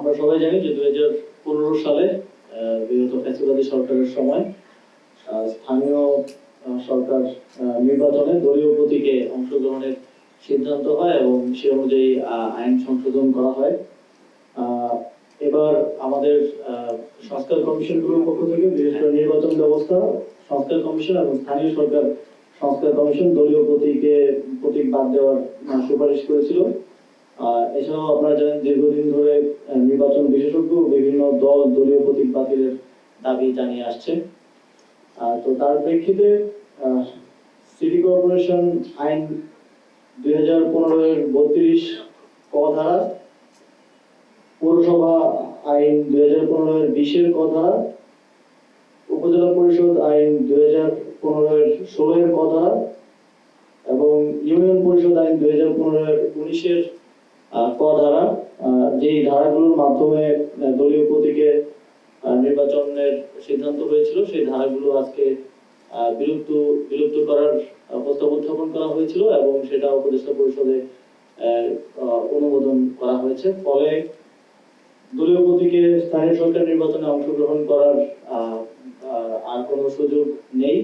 আমরা সবাই জানি যে দুই হাজার পনেরো সালে বিগত ফ্যাসিবাদী সরকারের সময় স্থানীয় সরকার নির্বাচনে দলীয় প্রতীকে অংশগ্রহণের সিদ্ধান্ত হয় এবং সে অনুযায়ী আইন সংশোধন করা হয়। এবার আমাদের সংস্কার কমিশনগুলোর পক্ষ থেকে বিশেষ করে নির্বাচন ব্যবস্থা সংস্কার কমিশন এবং স্থানীয় সরকার সংস্কার কমিশন দলীয় প্রতীকে প্রতীক বাদ দেওয়ার সুপারিশ করেছিল। এছাড়াও আপনারা জানেন দীর্ঘদিন ধরে নির্বাচন বিশেষজ্ঞ বিভিন্ন দল, দলীয় প্রতীক বাতিলের দাবি জানিয়ে আসছে। তো তার প্রেক্ষিতে সিটি কর্পোরেশন আইন দুই হাজার পনেরো বত্রিশ ক ধারা, পৌরসভা আইন দুই হাজার পনেরো বিশের ক ধারা, উপজেলা পরিষদ আইন দুই হাজার পনেরো এর ষোলো এর ক ধারা এবং ইউনিয়ন পরিষদ আইন দুই হাজার পনেরো উনিশের ক ধারা যেই ধারাগুলোর মাধ্যমে দলীয় প্রতীকে নির্বাচনের সিদ্ধান্ত হয়েছিল, সেই ধারাগুলো আজকে বিলুপ্ত বিলুপ্ত করার প্রস্তাব উত্থাপন করা হয়েছিল এবং সেটা উপদেষ্টা পরিষদে অনুমোদন করা হয়েছে। ফলে দলীয় প্রতীকে স্থানীয় সরকার নির্বাচনে অংশগ্রহণ করার আর কোনো সুযোগ নেই।